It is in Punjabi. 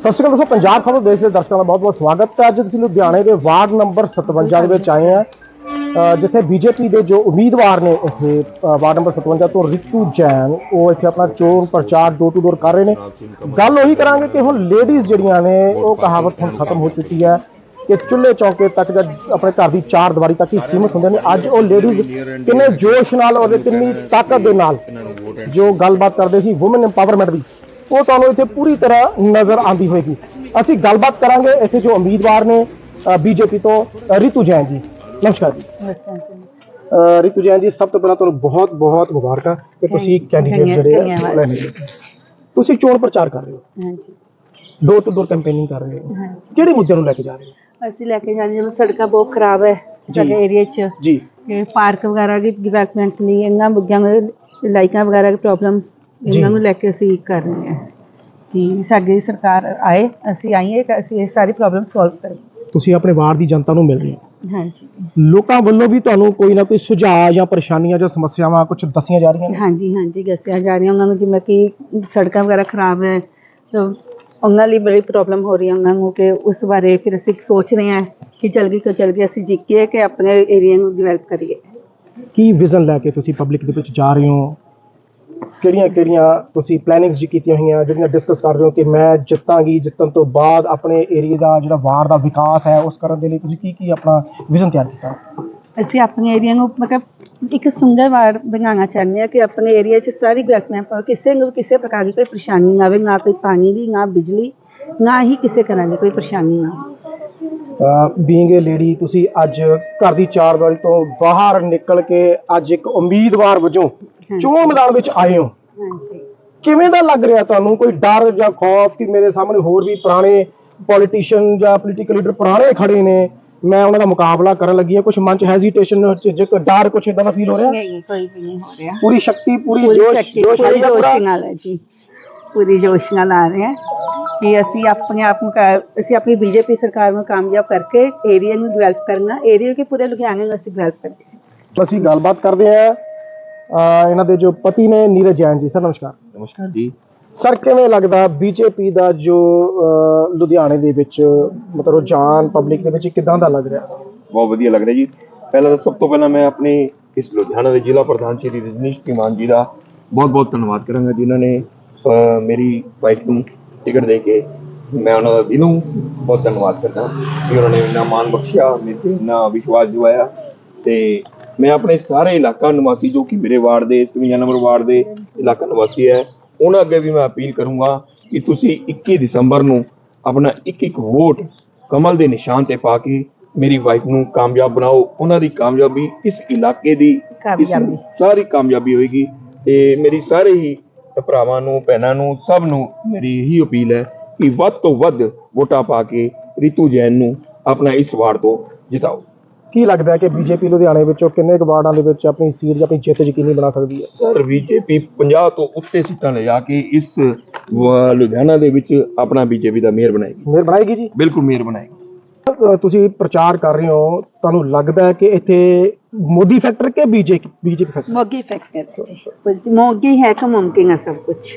ਸਤਿ ਸ਼੍ਰੀ ਅਕਾਲ ਦੋਸਤੋ ਪੰਜਾਬ ਖਬਰ ਦੇਸ਼ ਦੇ ਦਰਸ਼ਕਾਂ ਦਾ ਬਹੁਤ-ਬਹੁਤ ਸਵਾਗਤ ਹੈ। ਅੱਜ ਤੁਸੀਂ ਲੁਧਿਆਣੇ ਦੇ ਵਾਰਡ ਨੰਬਰ 57 ਦੇ ਵਿੱਚ ਆਏ ਆ ਅ, ਜਿੱਥੇ ਬੀਜੇਪੀ ਦੇ ਜੋ ਉਮੀਦਵਾਰ ਨੇ ਇੱਥੇ ਵਾਰਡ ਨੰਬਰ 57 ਤੋਂ ਰਿਤੂ ਜੈਨ ਉਹ ਇੱਥੇ ਆਪਣਾ ਚੋਣ ਪ੍ਰਚਾਰ ਡੋਰ ਟੂ ਡੋਰ ਕਰ ਰਹੇ ਨੇ। ਗੱਲ ਉਹੀ ਕਰਾਂਗੇ ਕਿ ਹੁਣ ਲੇਡੀਜ਼ ਜਿਹੜੀਆਂ ਨੇ ਉਹ ਕਹਾਵਤ ਹੁਣ ਖਤਮ ਹੋ ਚੁੱਕੀ ਹੈ ਕਿ ਚੁੱਲ੍ਹੇ ਚੌਕੇ ਤੱਕ ਜਾਂ ਆਪਣੇ ਘਰ ਦੀ ਚਾਰ ਦੀਵਾਰੀ ਤੱਕ ਹੀ ਸੀਮਿਤ ਹੁੰਦੇ ਨੇ। ਅੱਜ ਉਹ ਲੇਡੀਜ਼ ਕਿੰਨੇ ਜੋਸ਼ ਨਾਲ ਔਰ ਕਿੰਨੀ ਤਾਕਤ ਦੇ ਨਾਲ ਜੋ ਗੱਲਬਾਤ ਕਰਦੇ ਸੀ ਔਮਨ ਐਮਪਾਵਰਮੈਂਟ ਦੀ। ਉਹ ਤੁਹਾਨੂੰ ਇੱਥੇ ਪੂਰੀ ਤਰ੍ਹਾਂ ਨਜ਼ਰ ਆਂਦੀ ਹੋਏਗੀ। ਅਸੀਂ ਗੱਲਬਾਤ ਕਰਾਂਗੇ ਇੱਥੇ ਜੋ ਉਮੀਦਵਾਰ ਨੇ ਬੀਜੇਪੀ ਤੋਂ ਰਿਤੂ ਜੈਨ ਜੀ। ਨਮਸਕਾਰ ਜੀ। ਨਮਸਕਾਰ ਜੀ। ਅ, ਰਿਤੂ ਜੈਨ ਜੀ ਸਭ ਤੋਂ ਪਹਿਲਾਂ ਤੁਹਾਨੂੰ ਬਹੁਤ ਬਹੁਤ ਮੁਬਾਰਕਾਂ ਕਿ ਤੁਸੀਂ ਕੈਂਡੀਡੇਟ ਜਿਹੜੇ ਆ। ਤੁਸੀਂ ਚੋਣ ਪ੍ਰਚਾਰ ਕਰ ਰਹੇ ਹੋ। ਹਾਂਜੀ। ਡੋਰ ਟੂ ਡੋਰ ਕੈਂਪੇਨਿੰਗ ਕਰ ਰਹੇ ਹੋ। ਹਾਂਜੀ। ਕਿਹੜੇ ਮੁੱਦਿਆਂ ਨੂੰ ਲੈ ਕੇ ਜਾ ਰਹੇ ਹੋ? ਅਸੀਂ ਲੈ ਕੇ ਜਾਂਦੇ ਹਾਂ ਸੜਕਾਂ ਬਹੁਤ ਖਰਾਬ ਹੈ ਸਾਡੇ ਏਰੀਆ 'ਚ। ਜੀ। ਪਾਰਕ ਵਗੈਰਾ ਦੀ ਡਿਵੈਲਪਮੈਂਟ ਲਈ ਇਹਨਾਂ ਮੁੱਦਿਆਂ ਨੂੰ ਲਾਈਕਾਂ ਵਗੈਰਾ ਦੀ ਪ੍ਰੋਬਲਮਸ। ਇਹਨਾਂ ਨੂੰ ਲੈ ਕੇ ਅਸੀਂ ਕਰ ਰਹੇ ਹਾਂ ਕਿ ਸਾਡੀ ਸਰਕਾਰ ਆਏ ਅਸੀਂ ਆਈਏ ਕਿ ਅਸੀਂ ਇਹ ਸਾਰੀ ਪ੍ਰੋਬਲਮ ਸੋਲਵ ਕਰੀਏ। ਤੁਸੀਂ ਆਪਣੇ ਵਾਰਡ ਦੀ ਜਨਤਾ ਨੂੰ ਮਿਲ ਰਹੇ ਹੋ। ਹਾਂਜੀ। ਲੋਕਾਂ ਵੱਲੋਂ ਵੀ ਤੁਹਾਨੂੰ ਕੋਈ ਨਾ ਕੋਈ ਸੁਝਾਅ ਜਾਂ ਪਰੇਸ਼ਾਨੀਆਂ ਜਾਂ ਸਮੱਸਿਆਵਾਂ ਕੁਝ ਦੱਸੀਆਂ ਜਾ ਰਹੀਆਂ ਨੇ? ਹਾਂਜੀ ਹਾਂਜੀ ਦੱਸਿਆ ਜਾ ਰਿਹਾ ਉਹਨਾਂ ਨੂੰ ਜਿਵੇਂ ਕਿ ਸੜਕਾਂ ਵਗੈਰਾ ਖਰਾਬ ਹੈ ਤਾਂ ਉਹਨਾਂ ਲਈ ਬੜੀ ਪ੍ਰੋਬਲਮ ਹੋ ਰਹੀ ਹੈ ਉਹਨਾਂ ਨੂੰ ਕਿ ਉਸ ਬਾਰੇ ਫਿਰ ਅਸੀਂ ਸੋਚ ਰਹੇ ਹਾਂ ਕਿ ਜਲਦੀ ਤੋਂ ਜਲਦੀ ਅਸੀਂ ਜਿੱਕੀਏ ਕਿ ਆਪਣੇ ਏਰੀਆ ਨੂੰ ਡਿਵੈਲਪ ਕਰੀਏ। ਕੀ ਵਿਜ਼ਨ ਲੈ ਕੇ ਤੁਸੀਂ ਪਬਲਿਕ ਦੇ ਵਿੱਚ ਜਾ ਰਹੇ ਹੋ? ਕਿਹੜੀਆਂ ਕਿਹੜੀਆਂ ਤੁਸੀਂ ਪਲੈਨਿੰਗਸ ਜੀ ਕੀਤੀਆਂ ਹੋਈਆਂ ਜਿਹੜੀਆਂ ਡਿਸਕਸ ਕਰ ਰਹੇ ਹੋ ਕਿ ਮੈਂ ਜਿੱਤਾਂਗੀ ਜਿੱਤਣ ਤੋਂ ਬਾਅਦ ਆਪਣੇ ਏਰੀਆ ਦਾ ਜਿਹੜਾ ਵਾਰ ਦਾ ਵਿਕਾਸ ਹੈ ਉਸ ਕਰਨ ਦੇ ਲਈ ਤੁਸੀਂ ਕੀ ਕੀ ਆਪਣਾ ਵਿਜ਼ਨ ਤਿਆਰ ਕੀਤਾ? ਅਸੀਂ ਆਪਣੇ ਏਰੀਆ ਨੂੰ ਮਤਲਬ ਇੱਕ ਸੁੰਦਰ ਵਾਰਡ ਬਣਾਉਣਾ ਚਾਹੁੰਦੇ ਹਾਂ ਕਿ ਆਪਣੇ ਏਰੀਆ 'ਚ ਸਾਰੀ ਡਿਵੈਲਪਮੈਂਟ ਹੋ ਕਿਸੇ ਨੂੰ ਕਿਸੇ ਪ੍ਰਕਾਰ ਦੀ ਕੋਈ ਪਰੇਸ਼ਾਨੀ ਨਾ ਆਵੇ ਨਾ ਕੋਈ ਪਾਣੀ ਦੀ ਨਾ ਬਿਜਲੀ ਨਾ ਹੀ ਕਿਸੇ ਤਰ੍ਹਾਂ ਦੀ ਕੋਈ ਪਰੇਸ਼ਾਨੀ ਨਾ ਬੀਇੰਗ ਏ ਲੇਡੀ ਤੁਸੀਂ ਅੱਜ ਘਰ ਦੀ ਚਾਰ ਦੀਵਾਰੀ ਤੋਂ ਬਾਹਰ ਨਿਕਲ ਕੇ ਅੱਜ ਇੱਕ ਉਮੀਦਵਾਰ ਵਜੋਂ ਚੋਣ ਮੈਦਾਨ ਵਿੱਚ ਆਏ ਹੋ। ਹਾਂਜੀ। ਕਿਵੇਂ ਦਾ ਲੱਗ ਰਿਹਾ ਤੁਹਾਨੂੰ? ਕੋਈ ਡਰ ਜਾਂ ਖੌਫ ਕਿ ਮੇਰੇ ਸਾਹਮਣੇ ਹੋਰ ਵੀ ਪੁਰਾਣੇ ਪੋਲੀਟੀਸ਼ੀਅਨ ਜਾਂ ਪੋਲੀਟੀਕਲ ਲੀਡਰ ਪੁਰਾਣੇ ਖੜੇ ਨੇ? ਮੈਂ ਉਹਨਾਂ ਦਾ ਮੁਕਾਬਲਾ ਕਰਨ ਲੱਗੀ ਹਾਂ। ਕੁਝ ਮਨ ਚ ਹੈਜ਼ਿਟੇਸ਼ਨ ਝਿਜਕ ਡਰ ਕੁਝ ਇਦਾਂ ਦਾ ਫੀਲ ਹੋ ਰਿਹਾ? ਨਹੀਂ ਕੋਈ ਵੀ ਨਹੀਂ ਹੋ ਰਿਹਾ। ਪੂਰੀ ਸ਼ਕਤੀ ਪੂਰੀ ਜੋਸ਼ ਆਈ? ਨਾਲ ਹੈ ਜੀ। ਪੂਰੀ ਜੋਸ਼ ਨਾਲ ਆ ਰਹੇ ਹਾਂ ਕਿ ਅਸੀਂ ਆਪਣੇ ਆਪ ਨੂੰ ਅਸੀਂ ਆਪਣੀ ਬੀਜੇਪੀ ਸਰਕਾਰ ਨੂੰ ਕਾਮਯਾਬ ਕਰਕੇ ਏਰੀਆ ਨੂੰ ਡਿਵੈਲਪ ਕਰਨਾ ਏਰੀਆ ਕੇ ਪੂਰੇ ਲੁਧਿਆਣੇ ਨੂੰ ਅਸੀਂ ਡਿਵੈਲਪ ਕਰਕੇ ਅਸੀਂ ਗੱਲਬਾਤ ਕਰਦੇ ਹਾਂ। ਇਹਨਾਂ ਦੇ ਜੋ ਪਤੀ ਨੇ ਨੀਰਜ ਜੈਨ ਜੀ ਸਰ ਨਮਸਕਾਰ। ਨਮਸਕਾਰ ਜੀ। ਸਰ ਕਿਵੇਂ ਲੱਗਦਾ ਬੀਜੇਪੀ ਦਾ ਜੋ ਲੁਧਿਆਣੇ ਦੇ ਵਿੱਚ ਮਤਲਬ ਰੁਝਾਨ ਪਬਲਿਕ ਦੇ ਵਿੱਚ ਕਿਦਾਂ ਦਾ ਲੱਗ ਰਿਹਾ? ਬਹੁਤ ਵਧੀਆ ਲੱਗ ਰਿਹਾ ਜੀ। ਪਹਿਲਾਂ ਤਾਂ ਸਭ ਤੋਂ ਪਹਿਲਾਂ ਮੈਂ ਆਪਣੇ ਇਸ ਲੁਧਿਆਣਾ ਦੇ ਜ਼ਿਲ੍ਹਾ ਪ੍ਰਧਾਨ ਸ਼੍ਰੀ ਰਜਨੀਸ਼ ਧੀਮਾਨ ਜੀ ਦਾ ਬਹੁਤ ਬਹੁਤ ਧੰਨਵਾਦ ਕਰਾਂਗਾ ਜਿਨ੍ਹਾਂ ਨੇ ਮੇਰੀ ਵਾਈਫ ਨੂੰ ਟਿਕਟ ਦੇ ਕੇ। ਮੈਂ ਉਹਨਾਂ ਦਾ ਦਿਲੋਂ ਬਹੁਤ ਧੰਨਵਾਦ ਕਰਦਾ। ਕਿ ਉਹਨਾਂ ਨੇ ਇੰਨਾ ਮਾਣ ਬਖਸ਼ਿਆ ਮੇਰੇ ਤੇ ਇੰਨਾ ਵਿਸ਼ਵਾਸ ਦਿਵਾਇਆ ਤੇ ਮੈਂ ਆਪਣੇ ਸਾਰੇ ਇਲਾਕਾ ਨਿਵਾਸੀ ਜੋ ਕਿ ਮੇਰੇ ਵਾਰਡ ਦੇ 57 ਨੰਬਰ ਵਾਰਡ ਦੇ ਇਲਾਕਾ ਨਿਵਾਸੀ ਹੈ ਉਹਨਾਂ ਅੱਗੇ ਵੀ ਮੈਂ ਅਪੀਲ ਕਰੂੰਗਾ ਕਿ ਤੁਸੀਂ 21 ਦਸੰਬਰ ਨੂੰ ਆਪਣਾ ਇੱਕ ਇੱਕ ਵੋਟ ਕਮਲ ਦੇ ਨਿਸ਼ਾਨ ਤੇ ਪਾ ਕੇ ਮੇਰੀ ਵਾਈਫ ਨੂੰ ਕਾਮਯਾਬ ਬਣਾਓ ਉਹਨਾਂ ਦੀ ਕਾਮਯਾਬੀ ਇਸ ਇਲਾਕੇ ਦੀ ਕਾਮਯਾਬੀ। ਸਾਰੀ ਕਾਮਯਾਬੀ ਹੋਏਗੀ ਤੇ ਮੇਰੀ ਸਾਰੇ ਹੀ ਭਰਾਵਾਂ ਨੂੰ ਭੈਣਾਂ ਨੂੰ ਸਭ ਨੂੰ ਮੇਰੀ ਇਹੀ ਅਪੀਲ ਹੈ ਕਿ ਵੱਧ ਤੋਂ ਵੱਧ ਵੋਟਾਂ ਪਾ ਕੇ ਰਿਤੂ ਜੈਨ ਨੂੰ ਆਪਣਾ ਇਸ ਵਾਰਡ ਤੋਂ ਜਿਤਾਓ ਕੀ ਲੱਗਦਾ ਹੈ ਕਿ ਬੀਜੇਪੀ ਲੁਧਿਆਣੇ ਵਿੱਚੋਂ ਕਿੰਨੇ ਕੁ ਵਾਰਡਾਂ ਦੇ ਵਿੱਚ ਆਪਣੀ ਸੀਟ ਜਾਂ ਆਪਣੀ ਜਿੱਤ ਯਕੀਨੀ ਬਣਾ ਸਕਦੀ ਹੈ ਸਰ ਬੀਜੇਪੀ 50 ਤੋਂ ਉੱਤੇ ਸੀਟਾਂ ਲੈ ਜਾ ਕੇ ਇਸ ਵ- ਲੁਧਿਆਣਾ ਦੇ ਵਿੱਚ ਆਪਣਾ ਬੀਜੇਪੀ ਦਾ ਮੇਅਰ ਬਣਾਏਗੀ ਮੇਰ ਬਣਾਏਗੀ ਜੀ ਬਿਲਕੁਲ ਮੇਅਰ ਬਣਾਏਗੀ ਅ, ਤੁਸੀਂ ਪ੍ਰਚਾਰ ਕਰ ਰਹੇ ਹੋ ਤੁਹਾਨੂੰ ਲੱਗਦਾ ਹੈ ਕਿ ਇੱਥੇ ਮੋਦੀ ਫੈਕਟਰ ਕੇ ਬੀਜੇਪੀ ਬੀਜੇਪੀ ਫੈਕਟਰ मोगी फैक्टर जी मोगी है तो मुमकिन है सब कुछ